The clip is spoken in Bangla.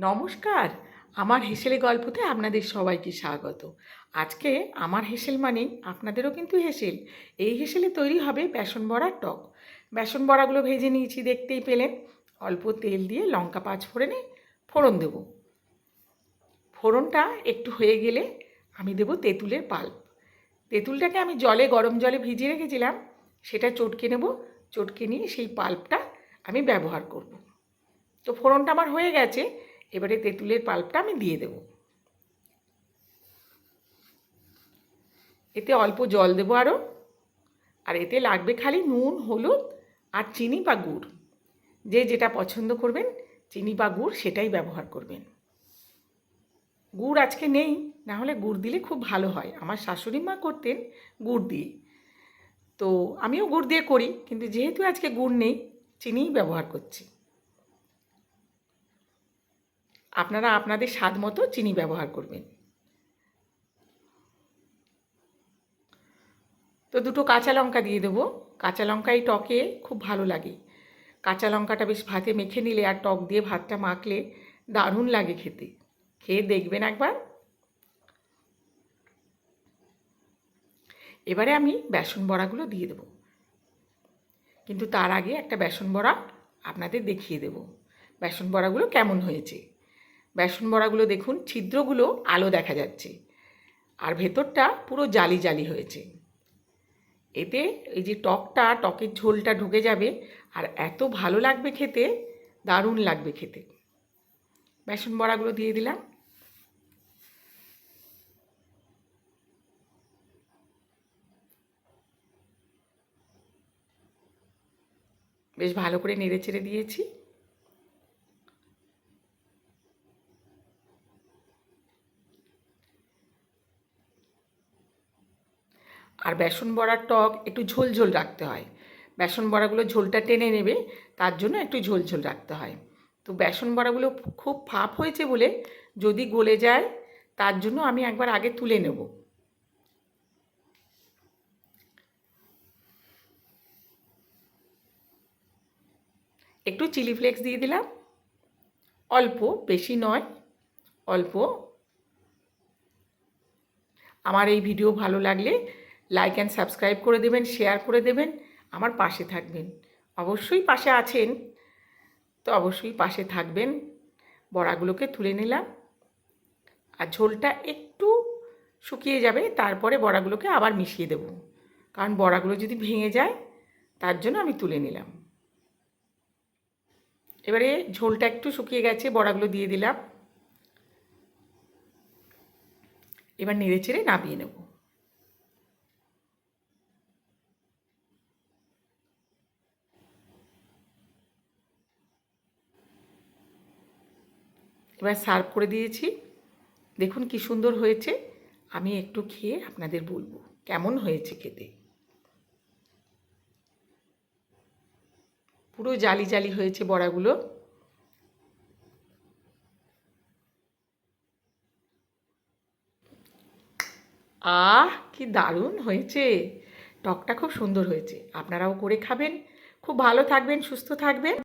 নমস্কার, আমার হেসেলে গল্পতে আপনাদের সবাইকে স্বাগত। আজকে আমার হেসেল মানেই আপনাদেরও কিন্তু হেসেল। এই হেসেলে তৈরি হবে বেসন বড়ার টক। বেসন বড়াগুলো ভেজে নিয়েছি, দেখতেই পেলেন। অল্প তেল দিয়ে লঙ্কা পাঁচ ফোড়নে ফোড়ন দেব। ফোড়নটা একটু হয়ে গেলে আমি দেব তেঁতুলের পাল্প। তেঁতুলটাকে আমি জলে, গরম জলে ভিজিয়ে রেখেছিলাম। সেটা চটকে নেব। চটকে নিয়ে সেই পাল্পটা আমি ব্যবহার করব। তো ফোড়নটা আমার হয়ে গেছে। এবারে তেঁতুলের পাল্পটা আমি দিয়ে দেব। এতে অল্প জল দেবো আরও আর এতে লাগবে খালি নুন, হলুদ আর চিনি বা গুড়। যে যেটা পছন্দ করবেন, চিনি বা গুড় সেটাই ব্যবহার করবেন। গুড় আজকে নেই, না হলে গুড় দিলে খুব ভালো হয়। আমার শাশুড়ি মা করতেন গুড় দিয়ে। তো আমিও গুড় দিয়ে করি, কিন্তু যেহেতু আজকে গুড় নেই, চিনিই ব্যবহার করছি। আপনারা আপনাদের স্বাদ মতো চিনি ব্যবহার করবেন। তো দুটো কাঁচা লঙ্কা দিয়ে দেবো। কাঁচা লঙ্কা এই টকে, খুব ভালো লাগে। কাঁচা লঙ্কাটা বেশ ভাতে মেখে নিলে আর টক দিয়ে ভাতটা মাখলে দারুণ লাগে খেতে। খেয়ে দেখবেন একবার। এবারে আমি বেসন বড়াগুলো দিয়ে দেবো। কিন্তু তার আগে একটা বেসন বড়া আপনাদের দেখিয়ে দেব। বেসন বড়াগুলো কেমন হয়েছে? বেসন বড়াগুলো দেখুন, ছিদ্রগুলো আলো দেখা যাচ্ছে। আর ভেতরটা পুরো জালি জালি হয়েছে। এতে এই যে টকটা, টকের ঝোলটা ঢুকে যাবে, আর এত ভালো লাগবে খেতে, দারুণ লাগবে খেতে। বেসন বড়াগুলো দিয়ে দিলাম। বেশ ভালো করে নেড়ে চেড়ে দিয়েছি। আর বেসন বড়ার টক একটু ঝোল ঝোল রাখতে হয়। বেসন বড়াগুলো ঝোলটা টেনে নেবে, তার জন্য একটু ঝোল ঝোল রাখতে হয়। তো বেসন বড়াগুলো খুব ফাঁপ হয়েছে বলে যদি গলে যায়, তার জন্য আমি একবার আগে তুলে নেব। একটু চিলি ফ্লেক্স দিয়ে দিলাম। অল্প, বেশি নয়, অল্প। আমার এই ভিডিও ভালো লাগলে লাইক অ্যান্ড সাবস্ক্রাইব করে দেবেন শেয়ার করে দেবেন, আমার পাশে থাকবেন। অবশ্যই পাশে আছেন, তো অবশ্যই পাশে থাকবেন। বড়াগুলোকে তুলে নিলাম। আর ঝোলটা একটু শুকিয়ে যাবে, তারপরে বড়াগুলোকে আবার মিশিয়ে দেব। কারণ বড়াগুলো যদি ভেঙে যায়, তার জন্য আমি তুলে নিলাম। এবারে ঝোলটা একটু শুকিয়ে গেছে, বড়াগুলো দিয়ে দিলাম। এবার নেড়ে চেড়ে নামিয়ে নেব। এবার সার্ভ করে দিয়েছি। দেখুন কি সুন্দর হয়েছে। আমি একটু খেয়ে আপনাদের বলব কেমন হয়েছে খেতে। পুরো জালি জালি হয়েছে বড়াগুলো। আহ, কি দারুণ হয়েছে। টকটা খুব সুন্দর হয়েছে। আপনারাও করে খাবেন। খুব ভালো থাকবেন, সুস্থ থাকবেন।